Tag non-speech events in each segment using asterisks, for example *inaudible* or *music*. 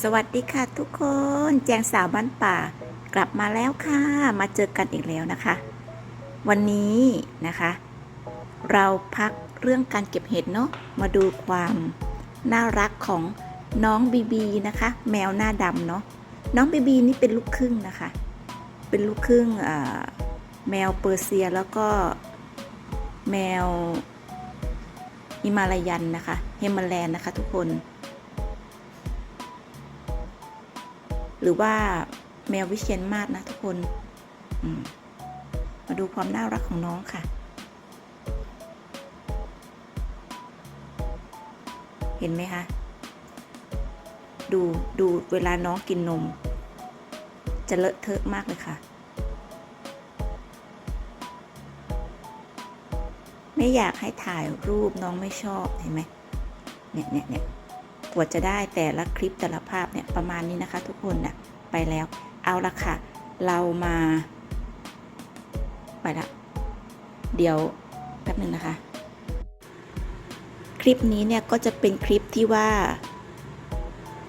สวัสดีค่ะทุกคนแจงสาวบ้านป่ากลับมาแล้วค่ะ มาเจอกันอีกแล้วนะคะ วันนี้นะคะ เราพักเรื่องการเก็บเห็ดเนาะมาดูความน่ารักของน้องบีบีนะคะ แมวหน้าดำเนาะน้องบีบีนี่เป็นลูกครึ่งนะคะ เป็นลูกครึ่งแมวเปอร์เซียแล้วก็แมวฮิมาลายันนะคะเฮมาแลนนะคะทุกคน หรือว่าแมววิเชียนมาศนะทุกคนมมาดูความน่ารักของน้องค่ะ เห็นไหมคะ ดูดูเวลาน้องกินนม จะเลอะเทอะมากเลยค่ะ ไม่อยากให้ถ่ายรูปน้องไม่ชอบเห็นไหมเนี่ยเนี่ยเนี่ย กว่าจะได้แต่ละคลิปแต่ละภาพเนี่ยประมาณนี้นะคะ ทุกคนนะ่ะไปแล้วเอาละค่ะ เรามา ไปละ เดี๋ยวแป๊บหนึ่งนะคะ คลิปนี้เนี่ยก็จะเป็นคลิปที่ว่า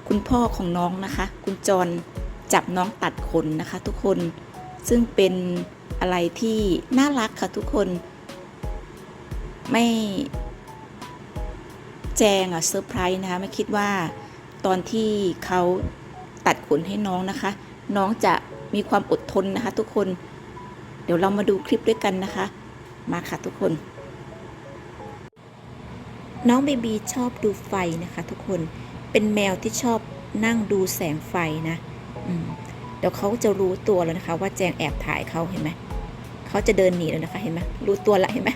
คุณพ่อของน้องนะคะ คุณจรจับน้องตัดขนนะคะ ทุกคนซึ่งเป็นอะไรที่น่ารักค่ะทุกคน ไม่ แจงอะเซอร์ไพรส์นะคะไม่คิดว่าตอนที่เขาตัดขนให้น้องนะคะ น้องจะมีความอดทนนะคะ ทุกคน เดี๋ยวเรามาดูคลิปด้วยกันนะคะ มาค่ะทุกคน น้องเบบีชอบดูไฟนะคะ ทุกคนเป็นแมวที่ชอบนั่งดูแสงไฟนะเดี๋ยวเขาจะรู้ตัวแล้วนะคะ ว่าแจงแอบถ่ายเขาเห็นไหมเขาจะเดินหนีแล้วนะคะ เห็นไหมรู้ตัวละเห็นไหม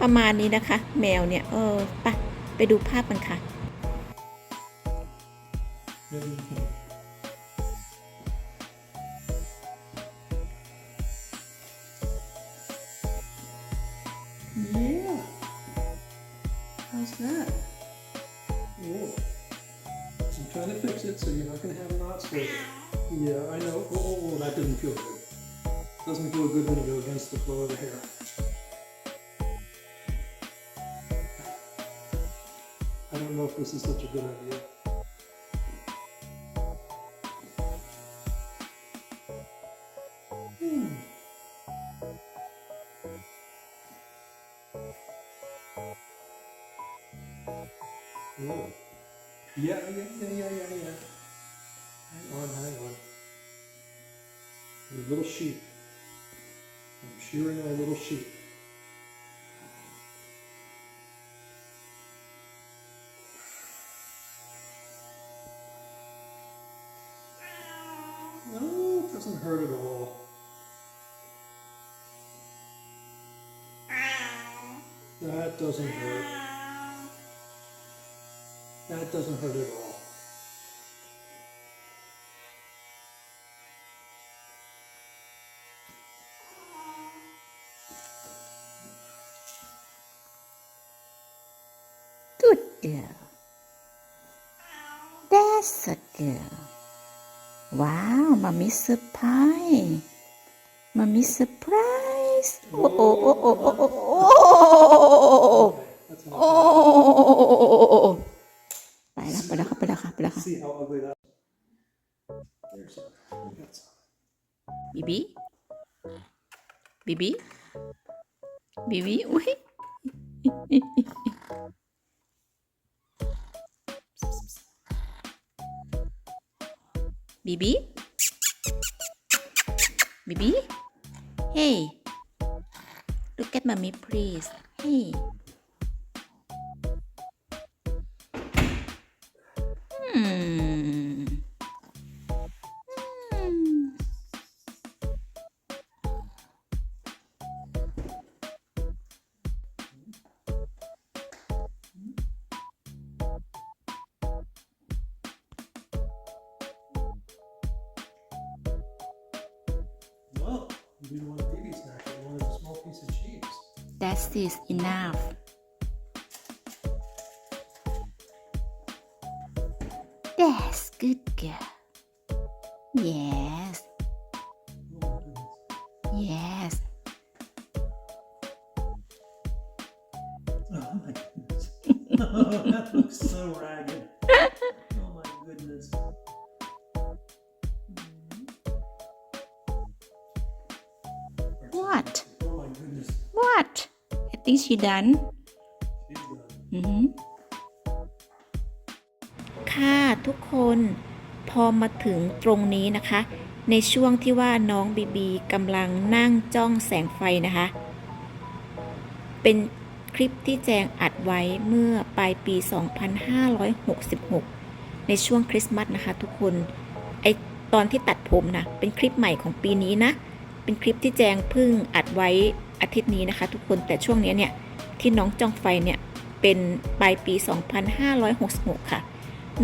ประมาณนี้นะคะ แมวเนี่ยเออไป ไปดูภาพกันค่ะ Yeah. How's that? Oh. I'm trying to fix it so you're not going to have knots with it. Yeah, I know. Oh, oh, oh, that doesn't feel good. Doesn't feel good when you go against the flow of the hair. Don't know if this is such a good idea. Oh. Yeah, yeah, yeah, yeah, yeah. Hang on, hang on. Little sheep. I'm shearing my little sheep. No, doesn't hurt at all. That doesn't hurt. That doesn't hurt at all. Good girl That's a girl ว้าวมามิเซอร์ไพรส์มามิเซอร์ไพรส์โอ้โอ้โอ้โอ้โอ้โอ้โอ้ That's โอ้ enough. ไปแล้วไปแล้วค่ะไปแล้วค่ะไปแล้วค่ะ See how ugly that. There's some. We got some. บีบีบีบีบีบีอุ้ย Bibi? Bibi? Hey! Look at mommy, please. Hey! Hmm. Want a baby snack, wanted a small piece of cheese. That is enough. That's good girl. Yes, Oh my goodness. yes. Oh my goodness. *laughs* Oh, that looks so ragged. What Oh my goodness. what I think she done She's done. อือหือค่ะทุกคนพอมาถึงตรงนี้นะคะ ในช่วงที่ว่าน้องบีบีกำลังนั่งจ้องแสงไฟนะคะ เป็นคลิปที่แจงอัดไว้เมื่อปลายปี 2566 ในช่วงคริสต์มาสนะคะทุกคนไอตอนที่ตัดผมนะเป็นคลิปใหม่ของปีนี้นะ เป็นคลิปที่แจงพิ่งอัดไว้อาทิตย์นี้นะคะ ทุกคนแต่ช่วงนี้เนี่ยที่น้องจ้องไฟเนี่ยเป็นปลายปี 2566 ค่ะ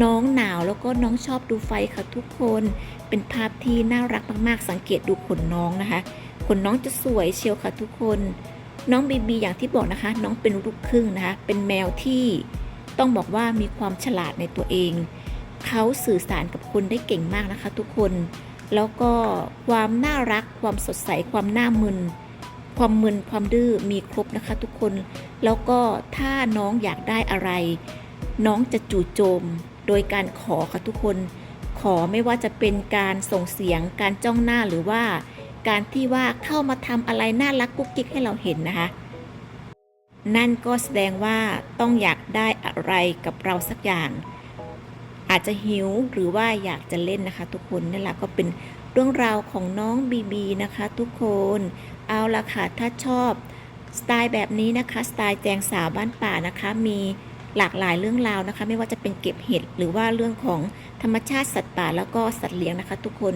น้องหนาวแล้วก็น้องชอบดูไฟค่ะทุกคนเป็นภาพที่น่ารักมากๆ สังเกตดูขนน้องนะคะขนน้องจะสวยเชียวค่ะทุกคน น้องบีบีอย่างที่บอกนะคะ น้องเป็นลูกครึ่งนะคะ เป็นแมวที่ต้องบอกว่ามีความฉลาดในตัวเอง เขาสื่อสารกับคนได้เก่งมากนะคะ ทุกคน แล้วก็ความน่ารัก ความสดใส ความน่ามึน ความมึน ความดื้อ มีครบนะคะทุกคน แล้วก็ถ้าน้องอยากได้อะไร น้องจะจู่โจม โดยการขอค่ะทุกคน ขอไม่ว่าจะเป็นการส่งเสียง การจ้องหน้าหรือว่า การที่ว่าเข้ามาทำอะไรน่ารักกุ๊กกิ๊กให้เราเห็นนะคะ นั่นก็แสดงว่าต้องอยากได้อะไรกับเราสักอย่าง อาจจะหิวหรือว่าอยากจะเล่นนะคะ ทุกคนนั่นแหละก็เป็นเรื่องราวของน้องบีบีนะคะ ทุกคนเอาละค่ะถ้าชอบสไตล์แบบนี้นะคะสไตล์แจงสาวบ้านป่านะคะ มีหลากหลายเรื่องราวนะคะ ไม่ว่าจะเป็นเก็บเห็ดหรือว่าเรื่องของธรรมชาติสัตว์ป่าแล้วก็สัตว์เลี้ยงนะคะ ทุกคน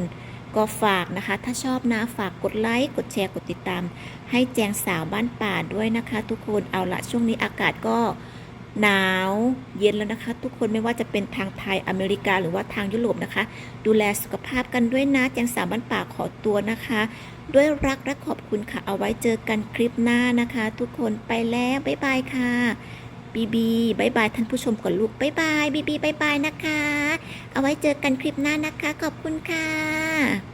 ก็ฝากนะคะ ถ้าชอบนะฝากกดไลค์กดแชร์กดติดตาม ให้แจงสาวบ้านป่าด้วยนะคะ ทุกคนเอาละช่วงนี้อากาศก็ หนาวเย็นแล้วนะคะ ทุกคนไม่ว่าจะเป็นทางไทยอเมริกาหรือว่าทางยุโรปนะคะ ดูแลสุขภาพกันด้วยนะแจงสาวบ้านป่าขอตัวนะคะ ด้วยรักและขอบคุณค่ะ เอาไว้เจอกันคลิปหน้านะคะ ทุกคนไปแล้วบ๊ายบายค่ะบีบีบายบายท่านผู้ชมก่อนลูกบ๊ายบายบีบีบายบายนะคะ เอาไว้เจอกันคลิปหน้านะคะ ขอบคุณค่ะ